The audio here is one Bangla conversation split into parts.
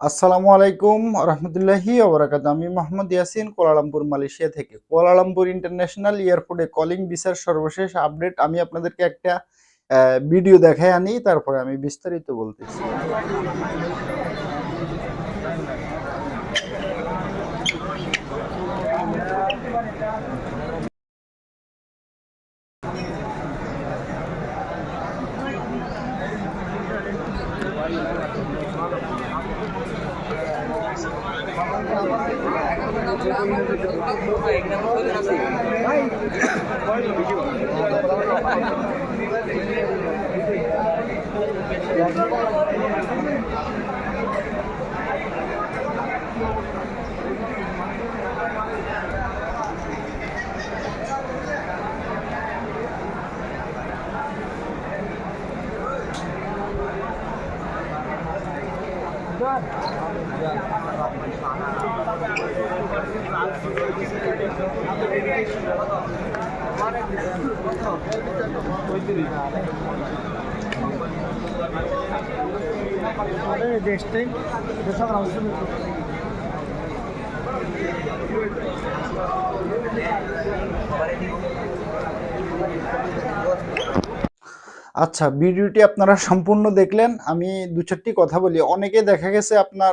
আসসালামু আলাইকুম রহমতুল্লাহি ওবরাকাত আমি Mohammad Yasin, Kuala Lumpur, Malaysia থেকে। কোয়ালালামপুর ইন্টারন্যাশনাল এয়ারপোর্টে কলিং ভিসার সর্বশেষ আপডেট আমি আপনাদেরকে একটা ভিডিও দেখাই আনি, তারপরে আমি বিস্তারিত বলতেছি। एकदम Destek, desa razı? Thank you. আচ্ছা ভিডিওটি আপনারা সম্পূর্ণ দেখলেন। আমি দু চারটি কথা বলি। অনেকে দেখা গেছে আপনার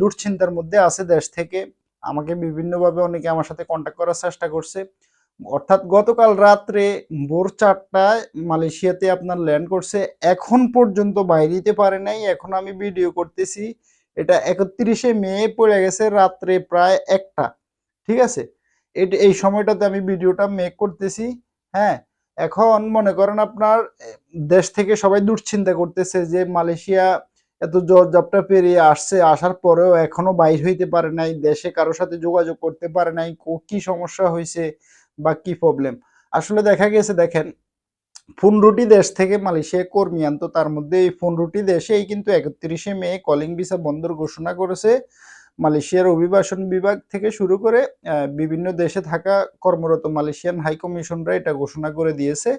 দুশ্চিন্তার মধ্যে আছে দেশ থেকে। আমাকে বিভিন্নভাবে অনেকে আমার সাথে কন্ট্যাক্ট করার চেষ্টা করছে। অর্থাৎ গতকাল রাত্রে ভোর চারটায় মালয়েশিয়াতে আপনার ল্যান্ড করছে। এখন পর্যন্ত বাইরে দিতে পারে নাই। এখন আমি ভিডিও করতেছি। এটা একত্রিশে মে পড়ে গেছে রাত্রে প্রায় একটা। ঠিক আছে? এটা, এই সময়টাতে আমি ভিডিওটা মেক করতেছি। হ্যাঁ? এখন মনে করেন আপনার দেশ থেকে সবাই দুশ্চিন্তা করতেছে যে মালয়েশিয়া এত জবটা পেরিয়ে আসছে, আসার পরেও এখনও বাইর হইতে পারে নাই, দেশে কারোর সাথে যোগাযোগ করতে পারে নাই, কো- সমস্যা হয়েছে বা কি প্রবলেম আসলে দেখা গেছে দেখেন, পনেরোটি দেশ থেকে মালয়েশিয়া কর্মী আনতো, তার মধ্যে এই পনেরোটি দেশেই কিন্তু একত্রিশে মে কলিং ভিসা বন্ধর ঘোষণা করেছে। মালয়েশিয়ার অভিবাসন বিভাগ থেকে শুরু করে বিভিন্ন দেশে থাকা কর্মরত মালয়েশিয়ান হাই কমিশনরা এটা ঘোষণা করে দিয়েছে।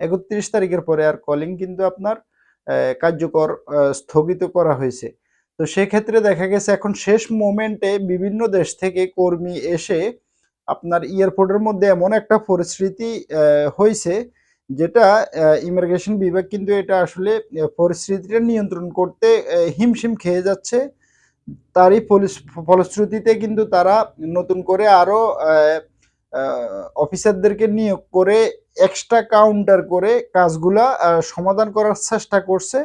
একত্রিশ তারিখের পরে আর কলিং কিন্তু আপনার কার্যকর স্থগিত করা হয়েছে। তো সেক্ষেত্রে দেখা গেছে এখন শেষ মোমেন্টে বিভিন্ন দেশ থেকে কর্মী এসে আপনার এয়ারপোর্টের মধ্যে এমন একটা পরিস্থিতি হয়েছে যেটা ইমিগ্রেশন বিভাগ কিন্তু এটা আসলে পরিস্থিতিটা নিয়ন্ত্রণ করতে হিমশিম খেয়ে যাচ্ছে। তারই ফলশ্রুতিতে কিন্তু তারা নতুন করে আরও অফিসারদেরকে নিয়োগ করে এক্সট্রা কাউন্টার করে কাজগুলা সমাধান করার চেষ্টা করছে।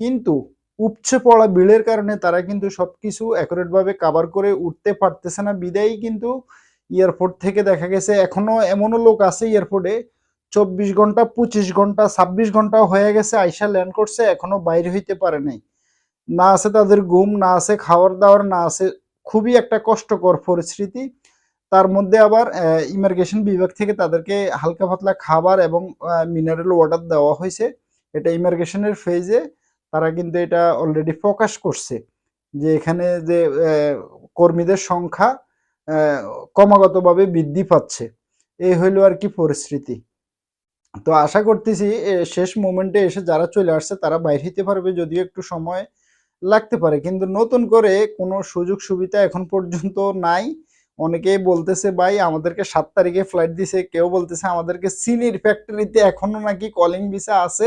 কিন্তু উপচে পড়া বিলের কারণে তারা কিন্তু সবকিছু অ্যাকুরেট ভাবে কাভার করে উঠতে পারতেছে না। বিদায়ী কিন্তু এয়ারপোর্ট থেকে দেখা গেছে এখনও এমনও লোক আছে এয়ারপোর্টে চব্বিশ ঘণ্টা, পঁচিশ ঘণ্টা, ছাব্বিশ ঘণ্টা হয়ে গেছে, আইসা ল্যান্ড করছে, এখনও বাইরে হইতে পারে নাই। না আছে তাদের ঘুম, না আছে খাওয়ার দাওয়ার না আছে খুবই একটা কষ্টকর পরিস্থিতি। তার মধ্যে আবার ইমিগ্রেশন বিভাগ থেকে তাদেরকে হালকা পাতলা খাবার এবং মিনারেল ওয়াটার দেওয়া হয়েছে। এটা ইমিগ্রেশনের ফেজে তারা কিন্তু এটা অলরেডি প্রকাশ করছে যে এখানে যে কর্মীদের সংখ্যা ক্রমাগতভাবে বৃদ্ধি পাচ্ছে। এই হইল আর কি পরিস্থিতি। তো আশা করতেছি শেষ মোমেন্টে এসে যারা চলে আসছে তারা বাইরে হইতে পারবে, যদিও একটু সময় লাগতে পারে। কিন্তু নতুন করে কোনো সুযোগ সুবিধা এখন পর্যন্ত নাই। অনেকেই বলতেছে, ভাই, আমাদেরকে সাত তারিখে ফ্লাইট দিছে। কেউ বলতেছে, আমাদেরকে চিনির ফ্যাক্টরিতে এখনও নাকি কলিং ভিসা আছে।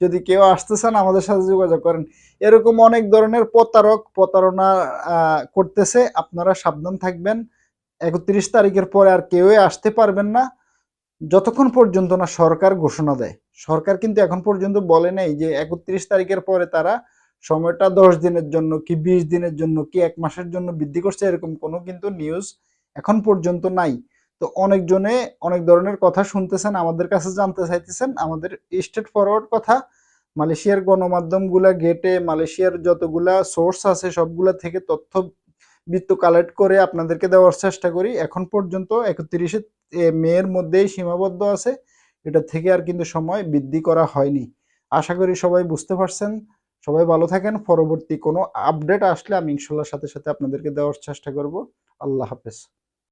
যদি কেউ আসতে চান, আমাদের সাথে যোগাযোগ করেন। এরকম অনেক ধরনের প্রতারক, প্রতারণা করতেছে। আপনারা সাবধান থাকবেন। একত্রিশ তারিখের পরে আর কেউই আসতে পারবেন না। যতক্ষণ পর্যন্ত না সরকার ঘোষণা দেয়। সরকার কিন্তু এখন পর্যন্ত বলে নাই যে একত্রিশ তারিখের পরে তারা সময়টা দশ দিনের জন্য কি বিশ দিনের জন্য কি এক মাসের জন্য বৃদ্ধি করছে, এরকম কোনো কিন্তু নিউজ এখন পর্যন্ত নাই। তো অনেকজনে অনেক ধরনের কথা শুনতেছেন, আমাদের কাছে জানতে চাইতেছেন। আমাদের স্টেট ফরওয়ার্ড কথা, মালয়েশিয়ার গণমাধ্যমগুলা গেটে মালয়েশিয়ার যতগুলা সোর্স আছে, সবগুলা থেকে তথ্য বৃত্ত কালেক্ট করে আপনাদেরকে দেওয়ার চেষ্টা করি। এখন পর্যন্ত একত্রিশে মেয়ের মধ্যেই সীমাবদ্ধ আছে। এটা থেকে আর কিন্তু সময় বৃদ্ধি করা হয়নি। আশা করি সবাই বুঝতে পারছেন। সবাই ভালো থাকেন। পরবর্তী কোনো আপডেট আসলে আমি ইনশাল্লাহ সাথে সাথে আপনাদেরকে দেওয়ার চেষ্টা করব। আল্লাহ হাফেজ।